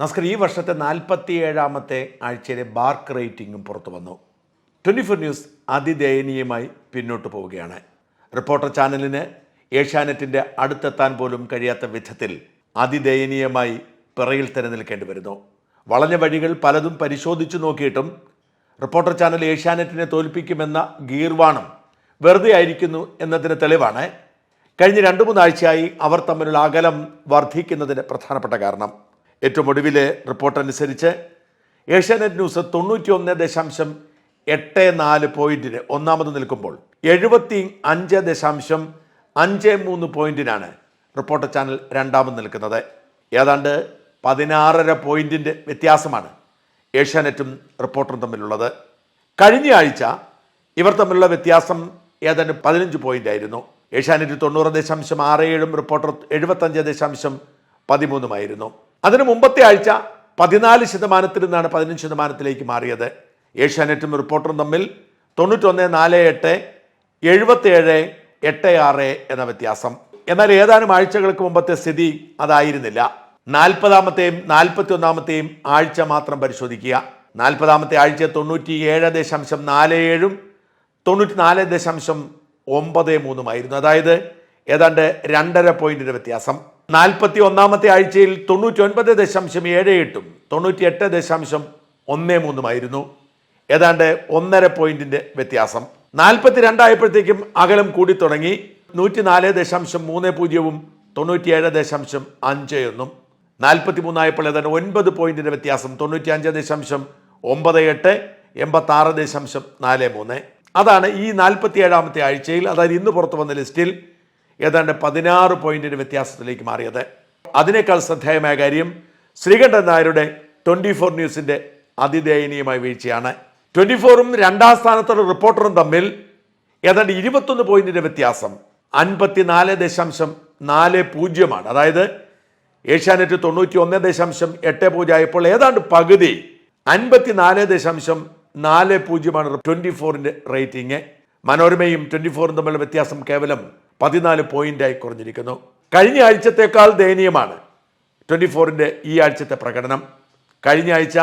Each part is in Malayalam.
നസ്കർ ഈ വർഷത്തെ നാൽപ്പത്തി ഏഴാമത്തെ ആഴ്ചയിലെ ബാർക്ക് റേറ്റിംഗും പുറത്തു വന്നു. ട്വന്റി ഫോർ ന്യൂസ് അതിദയനീയമായി പിന്നോട്ട് പോവുകയാണ്. റിപ്പോർട്ടർ ചാനലിന് ഏഷ്യാനെറ്റിന്റെ അടുത്തെത്താൻ പോലും കഴിയാത്ത വിധത്തിൽ അതിദയനീയമായി പിറയിൽ നിൽക്കേണ്ടി വരുന്നു. വളഞ്ഞ വഴികൾ പലതും പരിശോധിച്ചു നോക്കിയിട്ടും റിപ്പോർട്ടർ ചാനൽ ഏഷ്യാനെറ്റിനെ തോൽപ്പിക്കുമെന്ന ഗീർവാണം വെറുതെ ആയിരിക്കുന്നു എന്നതിന് തെളിവാണ്. കഴിഞ്ഞ രണ്ട് മൂന്നാഴ്ചയായി അവർ തമ്മിലുള്ള അകലം വർദ്ധിക്കുന്നതിന് പ്രധാനപ്പെട്ട കാരണം. ഏറ്റവും ഒടുവിലെ റിപ്പോർട്ട് അനുസരിച്ച് ഏഷ്യാനെറ്റ് ന്യൂസ് തൊണ്ണൂറ്റി ഒന്ന് ദശാംശം എട്ട് നാല് പോയിന്റിന് ഒന്നാമത് നിൽക്കുമ്പോൾ എഴുപത്തി അഞ്ച് ദശാംശം അഞ്ച് മൂന്ന് പോയിന്റിനാണ് റിപ്പോർട്ടർ ചാനൽ രണ്ടാമത് നിൽക്കുന്നത്. ഏതാണ്ട് പതിനാറര പോയിന്റിന്റെ വ്യത്യാസമാണ് ഏഷ്യാനെറ്റും റിപ്പോർട്ടറും തമ്മിലുള്ളത്. കഴിഞ്ഞ ആഴ്ച ഇവർ തമ്മിലുള്ള വ്യത്യാസം ഏതാണ്ട് പതിനഞ്ച് പോയിന്റ് ആയിരുന്നു ഏഷ്യാനെറ്റ് തൊണ്ണൂറ് ദശാംശം ആറ് ഏഴും റിപ്പോർട്ടർ എഴുപത്തഞ്ച് ദശാംശം പതിമൂന്നുമായിരുന്നു അതിന് മുമ്പത്തെ ആഴ്ച പതിനാല് ശതമാനത്തിൽ നിന്നാണ് പതിനഞ്ച് ശതമാനത്തിലേക്ക് മാറിയത്. ഏഷ്യാനെറ്റും റിപ്പോർട്ടറും തമ്മിൽ തൊണ്ണൂറ്റൊന്ന് നാല് എട്ട് എഴുപത്തേഴ് എട്ട് ആറ് എന്ന വ്യത്യാസം. എന്നാൽ ഏതാനും ആഴ്ചകൾക്ക് മുമ്പത്തെ സ്ഥിതി അതായിരുന്നില്ല. നാൽപ്പതാമത്തെയും നാൽപ്പത്തി ഒന്നാമത്തെയും ആഴ്ച മാത്രം പരിശോധിക്കുക. നാൽപ്പതാമത്തെ ആഴ്ച തൊണ്ണൂറ്റി ഏഴ് ദശാംശം നാല് ഏഴും തൊണ്ണൂറ്റി നാല് ദശാംശം ഒമ്പത് മൂന്നുമായിരുന്നു അതായത് ഏതാണ്ട് രണ്ടര പോയിന്റിന്റെ വ്യത്യാസം. നാൽപ്പത്തി ഒന്നാമത്തെ ആഴ്ചയിൽ തൊണ്ണൂറ്റി ഒൻപത് ദശാംശം ഏഴ് എട്ടും തൊണ്ണൂറ്റി എട്ട് ദശാംശം ഒന്ന് മൂന്നുമായിരുന്നു ഏതാണ്ട് ഒന്നര പോയിന്റിന്റെ വ്യത്യാസം. നാൽപ്പത്തി രണ്ടായപ്പോഴത്തേക്കും അകലം കൂടി തുടങ്ങി. നൂറ്റി നാല് ദശാംശം മൂന്ന് പൂജ്യവും തൊണ്ണൂറ്റിയേഴ് ദശാംശം അഞ്ച് ഒന്നും നാൽപ്പത്തി മൂന്നായപ്പോൾ ഏതാണ്ട് ഒൻപത് പോയിന്റിന്റെ വ്യത്യാസം തൊണ്ണൂറ്റി അഞ്ച് ദശാംശം ഒമ്പത് എട്ട് എൺപത്തി ആറ് ദശാംശം നാല് മൂന്ന്. അതാണ് ഈ നാൽപ്പത്തി ഏഴാമത്തെ ആഴ്ചയിൽ അതായത് ഇന്ന് പുറത്തു വന്ന ലിസ്റ്റിൽ ഏതാണ്ട് പതിനാറ് പോയിന്റിന് വ്യത്യാസത്തിലേക്ക് മാറിയത്. അതിനേക്കാൾ ശ്രദ്ധേയമായ കാര്യം ശ്രീകണ്ഠൻ നായരുടെ ട്വന്റി ഫോർ ന്യൂസിന്റെ അതിദയനീയമായ വീഴ്ചയാണ്. ട്വന്റി ഫോറും രണ്ടാം സ്ഥാനത്തുള്ള റിപ്പോർട്ടറും തമ്മിൽ ഏതാണ്ട് ഇരുപത്തൊന്ന് പോയിന്റിന്റെ വ്യത്യാസം അൻപത്തിനാല് ദശാംശം നാല് പൂജ്യമാണ്. അതായത് ഏഷ്യാനെറ്റ് തൊണ്ണൂറ്റി ഒന്ന് ദശാംശം എട്ട് പൂജ്യം ആയപ്പോൾ ഏതാണ്ട് പകുതി അൻപത്തിനാല് ദശാംശം നാല് പൂജ്യമാണ് ട്വന്റി ഫോറിന്റെ റേറ്റിംഗ്. മനോരമയും ട്വന്റി ഫോറും തമ്മിലുള്ള വ്യത്യാസം കേവലം പതിനാല് പോയിന്റായി കുറഞ്ഞിരിക്കുന്നു. കഴിഞ്ഞ ആഴ്ചത്തേക്കാൾ ദയനീയമാണ്. ട്വന്റി ഫോറിന്റെ ഈ ആഴ്ചത്തെ പ്രകടനം. കഴിഞ്ഞ ആഴ്ച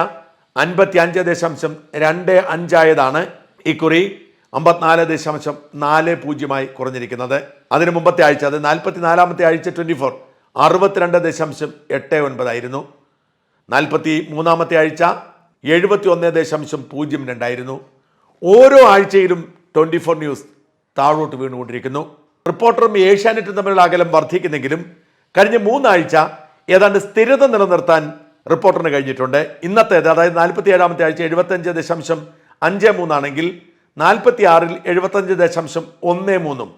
അൻപത്തി അഞ്ച് ദശാംശം രണ്ട് അഞ്ചായതാണ് ഇക്കുറി അമ്പത്തിനാല് ദശാംശം നാല് പൂജ്യമായി കുറഞ്ഞിരിക്കുന്നത്. അതിന് മുമ്പത്തെ ആഴ്ച അത് നാൽപ്പത്തി നാലാമത്തെ ആഴ്ച ട്വന്റി ഫോർ അറുപത്തിരണ്ട് ദശാംശം എട്ട് ഒൻപതായിരുന്നു. നാൽപ്പത്തി മൂന്നാമത്തെ ആഴ്ച എഴുപത്തി ഒന്ന് ദശാംശം പൂജ്യം രണ്ടായിരുന്നു. ഓരോ ആഴ്ചയിലും ട്വന്റി ഫോർ ന്യൂസ് താഴോട്ട് വീണുകൊണ്ടിരിക്കുന്നു. റിപ്പോർട്ടറും ഏഷ്യാനെറ്റും തമ്മിലുള്ള അകലം വർദ്ധിക്കുന്നെങ്കിലും കഴിഞ്ഞ മൂന്നാഴ്ച ഏതാണ്ട് സ്ഥിരത നിലനിർത്താൻ റിപ്പോർട്ടറിന് കഴിഞ്ഞിട്ടുണ്ട്. ഇന്നത്തേത് അതായത് നാൽപ്പത്തി ഏഴാമത്തെ ആഴ്ച എഴുപത്തഞ്ച് ദശാംശം അഞ്ച് മൂന്നാണെങ്കിൽ നാൽപ്പത്തി ആറിൽ എഴുപത്തഞ്ച് ദശാംശം ഒന്ന് മൂന്നും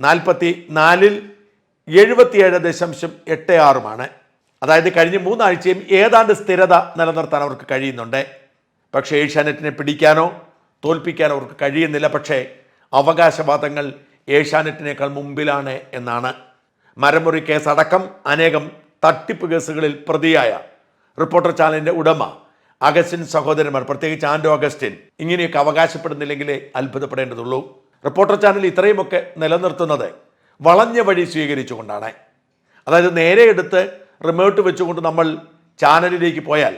നാൽപ്പത്തി നാലിൽ എഴുപത്തിയേഴ് ദശാംശം എട്ട് ആറുമാണ് അതായത് കഴിഞ്ഞ മൂന്നാഴ്ചയും ഏതാണ്ട് സ്ഥിരത നിലനിർത്താൻ അവർക്ക് കഴിയുന്നുണ്ട്. പക്ഷേ ഏഷ്യാനെറ്റിനെ പിടിക്കാനോ തോൽപ്പിക്കാനോ അവർക്ക് കഴിയുന്നില്ല. പക്ഷേ അവകാശവാദങ്ങൾ ഏഷ്യാനെറ്റിനേക്കാൾ മുമ്പിലാണ് എന്നാണ്. മരമുറി കേസ് അടക്കം അനേകം തട്ടിപ്പ് കേസുകളിൽ പ്രതിയായ റിപ്പോർട്ടർ ചാനലിന്റെ ഉടമ അഗസ്റ്റിൻ സഹോദരന്മാർ പ്രത്യേകിച്ച് ആൻഡോ അഗസ്റ്റിൻ. ഇങ്ങനെയൊക്കെ അവകാശപ്പെടുന്നില്ലെങ്കിലേ അത്ഭുതപ്പെടേണ്ടതുള്ളൂ. റിപ്പോർട്ടർ ചാനൽ ഇത്രയുമൊക്കെ നിലനിർത്തുന്നത് വളഞ്ഞ വഴി സ്വീകരിച്ചുകൊണ്ടാണ്. അതായത് നേരെ എടുത്ത് റിമോട്ട് വെച്ചുകൊണ്ട് നമ്മൾ ചാനലിലേക്ക് പോയാൽ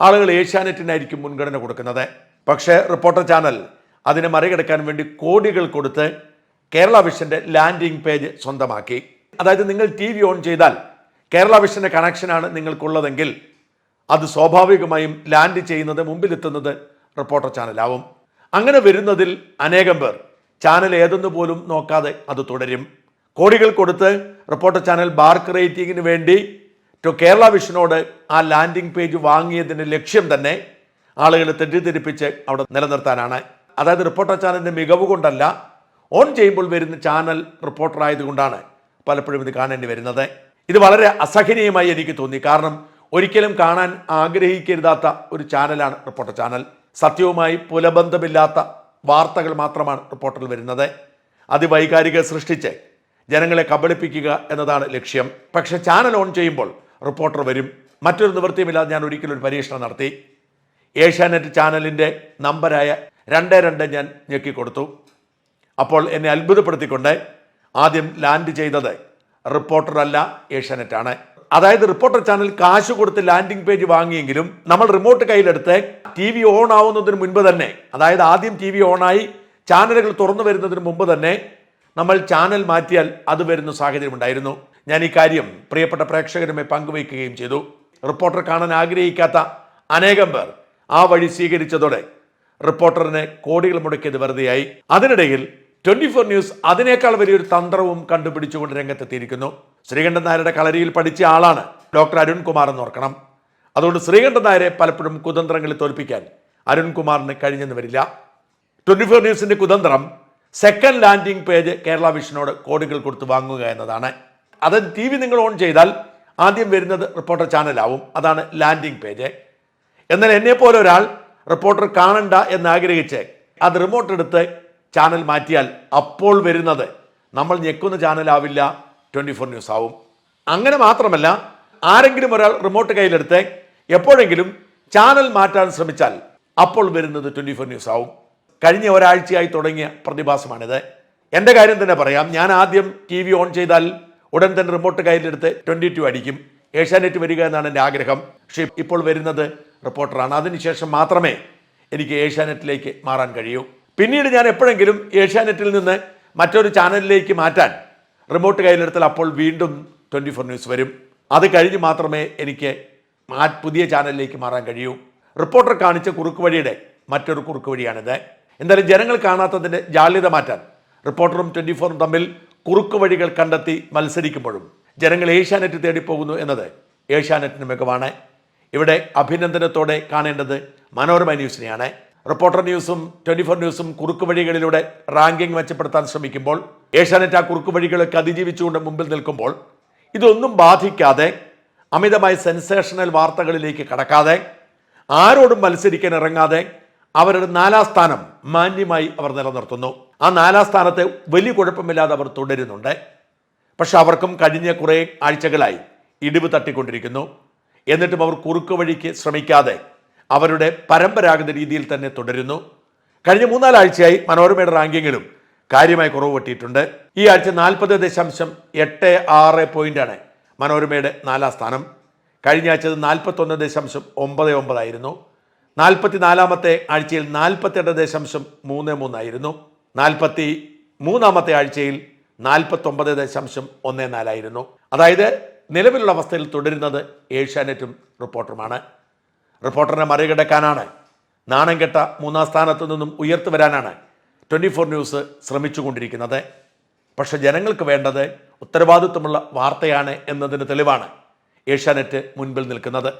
ആളുകൾ ഏഷ്യാനെറ്റിനായിരിക്കും മുൻഗണന കൊടുക്കുന്നത്. പക്ഷേ റിപ്പോർട്ടർ ചാനൽ അതിനെ മറികടക്കാൻ വേണ്ടി കോടികൾ കൊടുത്ത് കേരള വിഷന്റെ ലാൻഡിംഗ് പേജ് സ്വന്തമാക്കി. അതായത് നിങ്ങൾ ടി വി ഓൺ ചെയ്താൽ കേരള വിഷന്റെ കണക്ഷനാണ് നിങ്ങൾക്കുള്ളതെങ്കിൽ അത് സ്വാഭാവികമായും ലാൻഡ് ചെയ്യുന്നത് മുമ്പിലെത്തുന്നത് റിപ്പോർട്ടർ ചാനലാവും. അങ്ങനെ വരുന്നതിൽ അനേകം പേർ ചാനൽ ഏതെന്ന് പോലും നോക്കാതെ അത് തുടരും. കോടികൾ കൊടുത്ത് റിപ്പോർട്ടർ ചാനൽ ബാർക്ക് റേറ്റിംഗിന് വേണ്ടി ടു കേരള വിഷനോട് ആ ലാൻഡിംഗ് പേജ് വാങ്ങിയതിന്റെ ലക്ഷ്യം തന്നെ ആളുകളെ തെറ്റിദ്ധരിപ്പിച്ച് അവിടെ നിലനിർത്താനാണ്. അതായത് റിപ്പോർട്ടർ ചാനലിന്റെ മികവ് കൊണ്ടല്ല ഓൺ ചെയ്യുമ്പോൾ വരുന്ന ചാനൽ റിപ്പോർട്ടർ ആയതുകൊണ്ടാണ് പലപ്പോഴും ഇത് കാണേണ്ടി വരുന്നത്. ഇത് വളരെ അസഹനീയമായി എനിക്ക് തോന്നി. കാരണം ഒരിക്കലും കാണാൻ ആഗ്രഹിക്കരുതാത്ത ഒരു ചാനലാണ് റിപ്പോർട്ടർ ചാനൽ. സത്യവുമായി പുലബന്ധമില്ലാത്ത വാർത്തകൾ മാത്രമാണ് റിപ്പോർട്ടറിൽ വരുന്നത്. അതിവൈകാരിക സൃഷ്ടിച്ച് ജനങ്ങളെ കബളിപ്പിക്കുക എന്നതാണ് ലക്ഷ്യം. പക്ഷെ ചാനൽ ഓൺ ചെയ്യുമ്പോൾ റിപ്പോർട്ടർ വരും. മറ്റൊരു നിവൃത്തിയുമില്ലാതെ ഞാൻ ഒരിക്കലും ഒരു പരീക്ഷണം നടത്തി. ഏഷ്യാനെറ്റ് ചാനലിന്റെ നമ്പരായ രണ്ട് രണ്ട് ഞാൻ ഞെക്കിക്കൊടുത്തു. അപ്പോൾ എന്നെ അത്ഭുതപ്പെടുത്തിക്കൊണ്ട് ആദ്യം ലാൻഡ് ചെയ്തത് റിപ്പോർട്ടറല്ല ഏഷ്യാനെറ്റാണ്. അതായത് റിപ്പോർട്ടർ ചാനൽ കാശ് കൊടുത്ത് ലാൻഡിംഗ് പേജ് വാങ്ങിയെങ്കിലും നമ്മൾ റിമോട്ട് കയ്യിലെടുത്ത് ടി വി ഓൺ ആവുന്നതിന് മുൻപ് തന്നെ അതായത് ആദ്യം ടി വി ഓണായി ചാനലുകൾ തുറന്നു വരുന്നതിന് മുമ്പ് തന്നെ നമ്മൾ ചാനൽ മാറ്റിയാൽ അത് വരുന്ന സാഹചര്യം ഉണ്ടായിരുന്നു. ഞാൻ ഈ കാര്യം പ്രിയപ്പെട്ട പ്രേക്ഷകരുമായി പങ്കുവയ്ക്കുകയും ചെയ്തു. റിപ്പോർട്ടർ കാണാൻ ആഗ്രഹിക്കാത്ത അനേകം പേർ ആ വഴി സ്വീകരിച്ചതോടെ റിപ്പോർട്ടറിന് കോടികൾ മുടക്കിയത് വെറുതെയായി. അതിനിടയിൽ ട്വന്റി ഫോർ ന്യൂസ് അതിനേക്കാൾ വലിയൊരു തന്ത്രവും കണ്ടുപിടിച്ചുകൊണ്ട് രംഗത്തെത്തിയിരിക്കുന്നു. ശ്രീകണ്ഠൻ നായരുടെ കളരിയിൽ പഠിച്ച ആളാണ് ഡോക്ടർ അരുൺകുമാർ എന്ന് ഓർക്കണം. അതുകൊണ്ട് ശ്രീകണ്ഠൻ നായരെ പലപ്പോഴും കുതന്ത്രങ്ങളിൽ തോൽപ്പിക്കാൻ അരുൺകുമാറിന് കഴിഞ്ഞെന്ന് വരില്ല. ട്വന്റി ഫോർ ന്യൂസിന്റെ കുതന്ത്രം സെക്കൻഡ് ലാൻഡിംഗ് പേജ് കേരള വിഷനോട് കോടികൾ കൊടുത്ത് വാങ്ങുക എന്നതാണ്. അത് ടി വി നിങ്ങൾ ഓൺ ചെയ്താൽ ആദ്യം വരുന്നത് റിപ്പോർട്ടർ ചാനലാവും. അതാണ് ലാൻഡിംഗ് പേജ് എന്നാൽ എന്നെ പോലെ ഒരാൾ റിപ്പോർട്ടർ കാണണ്ട എന്ന് ആഗ്രഹിച്ച് അത് റിമോട്ട് എടുത്ത് ചാനൽ മാറ്റിയാൽ അപ്പോൾ വരുന്നത്. നമ്മൾ ഞെക്കുന്ന ചാനലാവില്ല ട്വന്റി ഫോർ ന്യൂസ് ആവും. അങ്ങനെ മാത്രമല്ല ആരെങ്കിലും ഒരാൾ റിമോട്ട് കയ്യിലെടുത്ത് എപ്പോഴെങ്കിലും ചാനൽ മാറ്റാൻ ശ്രമിച്ചാൽ അപ്പോൾ വരുന്നത് ട്വന്റി ഫോർ ന്യൂസ് ആവും. കഴിഞ്ഞ ഒരാഴ്ചയായി തുടങ്ങിയ പ്രതിഭാസമാണിത്. എന്റെ കാര്യം തന്നെ പറയാം ഞാൻ ആദ്യം ടി വി ഓൺ ചെയ്താൽ ഉടൻ തന്നെ റിമോട്ട് കയ്യിലെടുത്ത് ട്വന്റി ടു അടിക്കും. ഏഷ്യാനെറ്റ് വരിക എന്നാണ് എന്റെ ആഗ്രഹം. പക്ഷേ ഇപ്പോൾ വരുന്നത് റിപ്പോർട്ടറാണ്. അതിനുശേഷം മാത്രമേ എനിക്ക് ഏഷ്യാനെറ്റിലേക്ക് മാറാൻ കഴിയൂ. പിന്നീട് ഞാൻ എപ്പോഴെങ്കിലും ഏഷ്യാനെറ്റിൽ നിന്ന് മറ്റൊരു ചാനലിലേക്ക് മാറ്റാൻ റിമോട്ട് കയ്യിലെടുത്താൽ അപ്പോൾ വീണ്ടും ട്വന്റി ഫോർ ന്യൂസ് വരും. അത് കഴിഞ്ഞ് മാത്രമേ എനിക്ക് പുതിയ ചാനലിലേക്ക് മാറാൻ കഴിയൂ. റിപ്പോർട്ടർ കാണിച്ച കുറുക്ക് വഴിയുടെ മറ്റൊരു കുറുക്ക് വഴിയാണിത്. എന്തായാലും ജനങ്ങൾ കാണാത്തതിന്റെ ജാള്യത മാറ്റാൻ റിപ്പോർട്ടറും ട്വന്റി ഫോറും തമ്മിൽ കുറുക്ക് വഴികൾ കണ്ടെത്തി മത്സരിക്കുമ്പോഴും ജനങ്ങൾ ഏഷ്യാനെറ്റ് തേടിപ്പോകുന്നു എന്നത് ഏഷ്യാനെറ്റിന് മികവാണ്. ഇവിടെ അഭിനന്ദനത്തോടെ കാണേണ്ടത് മനോരമ ന്യൂസിനെയാണ്. റിപ്പോർട്ടർ ന്യൂസും ട്വന്റി ഫോർ ന്യൂസും കുറുക്ക് വഴികളിലൂടെ റാങ്കിംഗ് മെച്ചപ്പെടുത്താൻ ശ്രമിക്കുമ്പോൾ ഏഷ്യാനെറ്റ് ആ കുറുക്ക് വഴികളൊക്കെ അതിജീവിച്ചുകൊണ്ട് മുമ്പിൽ നിൽക്കുമ്പോൾ ഇതൊന്നും ബാധിക്കാതെ അമിതമായി സെൻസേഷണൽ വാർത്തകളിലേക്ക് കടക്കാതെ ആരോടും മത്സരിക്കാൻ ഇറങ്ങാതെ അവരുടെ നാലാം സ്ഥാനം മാന്യമായി അവർ നിലനിർത്തുന്നു. ആ നാലാം സ്ഥാനത്തെ വലിയ കുഴപ്പമില്ലാതെ അവർ തുടരുന്നുണ്ട്. പക്ഷെ അവർക്കും കഴിഞ്ഞ കുറേ ആഴ്ചകളായി ഇടിവ് തട്ടിക്കൊണ്ടിരിക്കുന്നു. എന്നിട്ടും അവർ കുറുക്ക് വഴിക്ക് ശ്രമിക്കാതെ അവരുടെ പരമ്പരാഗത രീതിയിൽ തന്നെ തുടരുന്നു. കഴിഞ്ഞ മൂന്നാലാഴ്ചയായി മനോരമയുടെ റാങ്കിങ്ങിലും കാര്യമായി കുറവ് പറ്റിയിട്ടുണ്ട് ഈ ആഴ്ച നാൽപ്പത് ദശാംശം എട്ട് ആറ് പോയിന്റാണ് മനോരമയുടെ നാലാം സ്ഥാനം. കഴിഞ്ഞ ആഴ്ച നാൽപ്പത്തൊന്ന് ദശാംശം ഒമ്പത് ഒമ്പതായിരുന്നു നാൽപ്പത്തി നാലാമത്തെ ആഴ്ചയിൽ നാൽപ്പത്തെട്ട് ദശാംശം മൂന്ന് മൂന്നായിരുന്നു നാൽപ്പത്തി മൂന്നാമത്തെ ആഴ്ചയിൽ നാൽപ്പത്തൊമ്പത് ദശാംശം ഒന്ന് നാലായിരുന്നു അതായത് നിലവിലുള്ള അവസ്ഥയിൽ തുടരുന്നത് ഏഷ്യാനെറ്റും റിപ്പോർട്ടറുമാണ്. റിപ്പോർട്ടറിനെ മറികടക്കാനാണ്. നാണം കെട്ട മൂന്നാം സ്ഥാനത്ത് നിന്നും ഉയർത്തു വരാനാണ് ട്വന്റി ഫോർ ന്യൂസ് ശ്രമിച്ചുകൊണ്ടിരിക്കുന്നത്. പക്ഷേ ജനങ്ങൾക്ക് വേണ്ടത് ഉത്തരവാദിത്വമുള്ള വാർത്തയാണ് എന്നതിന് തെളിവാണ്. ഏഷ്യാനെറ്റ് മുൻപിൽ നിൽക്കുന്നത്.